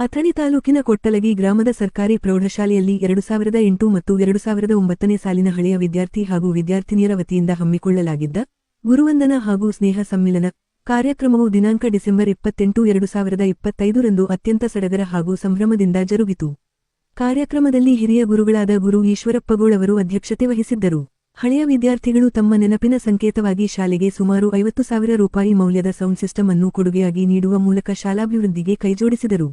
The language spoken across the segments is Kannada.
ಅಥಣಿ ತಾಲೂಕಿನ ಕೊಟ್ಟಲಗಿ ಗ್ರಾಮದ ಸರ್ಕಾರಿ ಪ್ರೌಢಶಾಲೆಯಲ್ಲಿ ಎರಡು ಸಾವಿರದ ಎಂಟು ಮತ್ತು ಎರಡು ಸಾವಿರದ ಒಂಬತ್ತನೇ ಸಾಲಿನ ಹಳೆಯ ವಿದ್ಯಾರ್ಥಿ ಹಾಗೂ ವಿದ್ಯಾರ್ಥಿನಿಯರ ವತಿಯಿಂದ ಹಮ್ಮಿಕೊಳ್ಳಲಾಗಿದ್ದ ಗುರುವಂದನ ಹಾಗೂ ಸ್ನೇಹ ಸಮ್ಮಿಲನ ಕಾರ್ಯಕ್ರಮವು ದಿನಾಂಕ ಡಿಸೆಂಬರ್ ಇಪ್ಪತ್ತೆಂಟು ಎರಡು ಸಾವಿರದ ಇಪ್ಪತ್ತೈದರಂದು ಅತ್ಯಂತ ಸಡಗರ ಹಾಗೂ ಸಂಭ್ರಮದಿಂದ ಜರುಗಿತು. ಕಾರ್ಯಕ್ರಮದಲ್ಲಿ ಹಿರಿಯ ಗುರುಗಳಾದ ಗುರು ಈಶ್ವರಪ್ಪಗೋಳ್ ಅವರು ಅಧ್ಯಕ್ಷತೆ ವಹಿಸಿದ್ದರು. ಹಳೆಯ ವಿದ್ಯಾರ್ಥಿಗಳು ತಮ್ಮ ನೆನಪಿನ ಸಂಕೇತವಾಗಿ ಶಾಲೆಗೆ ಸುಮಾರು ಐವತ್ತು ಸಾವಿರ ರೂಪಾಯಿ ಮೌಲ್ಯದ ಸೌಂಡ್ ಸಿಸ್ಟಮ್ ಅನ್ನು ಕೊಡುಗೆಯಾಗಿ ನೀಡುವ ಮೂಲಕ ಶಾಲಾಭಿವೃದ್ಧಿಗೆ ಕೈಜೋಡಿಸಿದರು.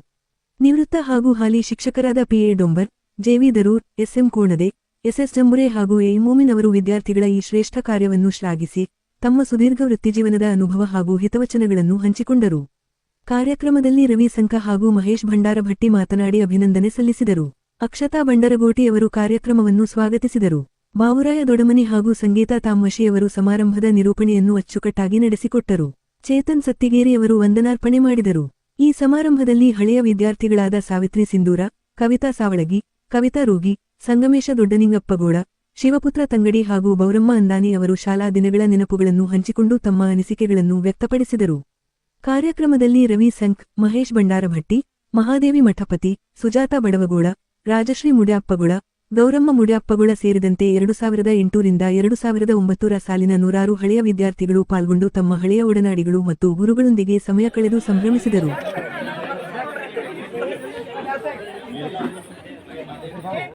ನಿವೃತ್ತ ಹಾಗೂ ಹಾಲಿ ಶಿಕ್ಷಕರಾದ P A Dombar J V Darur S M Konade S S Jambure ಹಾಗೂ ಎ ಮೋಮಿನ್ ಅವರು ವಿದ್ಯಾರ್ಥಿಗಳ ಈ ಶ್ರೇಷ್ಠ ಕಾರ್ಯವನ್ನು ಶ್ಲಾಘಿಸಿ, ತಮ್ಮ ಸುದೀರ್ಘ ವೃತ್ತಿಜೀವನದ ಅನುಭವ ಹಾಗೂ ಹಿತವಚನಗಳನ್ನು ಹಂಚಿಕೊಂಡರು. ಕಾರ್ಯಕ್ರಮದಲ್ಲಿ ರವಿ ಸಂಕ ಹಾಗೂ ಮಹೇಶ್ ಭಂಡಾರಭಟ್ಟಿ ಮಾತನಾಡಿ ಅಭಿನಂದನೆ ಸಲ್ಲಿಸಿದರು. ಅಕ್ಷತಾ ಬಂಡರಗೋಟಿ ಅವರು ಕಾರ್ಯಕ್ರಮವನ್ನು ಸ್ವಾಗತಿಸಿದರು. ಬಾವುರಾಯ ದೊಡಮನಿ ಹಾಗೂ ಸಂಗೀತ ತಾಮಶಿಯವರು ಸಮಾರಂಭದ ನಿರೂಪಣೆಯನ್ನು ಅಚ್ಚುಕಟ್ಟಾಗಿ ನಡೆಸಿಕೊಟ್ಟರು. ಚೇತನ್ ಸತ್ತಿಗೇರಿ ಅವರು ವಂದನಾರ್ಪಣೆ ಮಾಡಿದರು. ಈ ಸಮಾರಂಭದಲ್ಲಿ ಹಳೆಯ ವಿದ್ಯಾರ್ಥಿಗಳಾದ ಸಾವಿತ್ರಿ ಸಿಂಧೂರ, ಕವಿತಾ ಸಾವಳಗಿ, ಕವಿತಾ ರೋಗಿ, ಸಂಗಮೇಶ ದೊಡ್ಡನಿಂಗಪ್ಪಗೋಳ ಶಿವಪುತ್ರ ತಂಗಡಿ ಹಾಗೂ ಬೌರಮ್ಮ ಅಂದಾನಿ ಅವರು ಶಾಲಾ ದಿನಗಳ ನೆನಪುಗಳನ್ನು ಹಂಚಿಕೊಂಡು ತಮ್ಮ ಅನಿಸಿಕೆಗಳನ್ನು ವ್ಯಕ್ತಪಡಿಸಿದರು. ಕಾರ್ಯಕ್ರಮದಲ್ಲಿ ರವಿ ಸಂಖ್ ಮಹೇಶ್ ಭಂಡಾರಭಟ್ಟಿ, ಮಹಾದೇವಿ ಮಠಪತಿ, ಸುಜಾತ ಬಡವಗೋಳ ರಾಜಶ್ರೀ ಮುಡ್ಯಾಪ್ಪಗೋಳ ಗೌರಮ್ಮ ಮುಡಿಯಪ್ಪಗುಳ ಸೇರಿದಂತೆ ಎರಡು ಸಾವಿರದ ಎಂಟೂರಿಂದ ಎರಡು ಸಾವಿರದ ಒಂಬತ್ತರ ಸಾಲಿನ ನೂರಾರು ಹಳೆಯ ವಿದ್ಯಾರ್ಥಿಗಳು ಪಾಲ್ಗೊಂಡು ತಮ್ಮ ಹಳೆಯ ಒಡನಾಡಿಗಳು ಮತ್ತು ಗುರುಗಳೊಂದಿಗೆ ಸಮಯ ಕಳೆದು ಸಂಭ್ರಮಿಸಿದರು.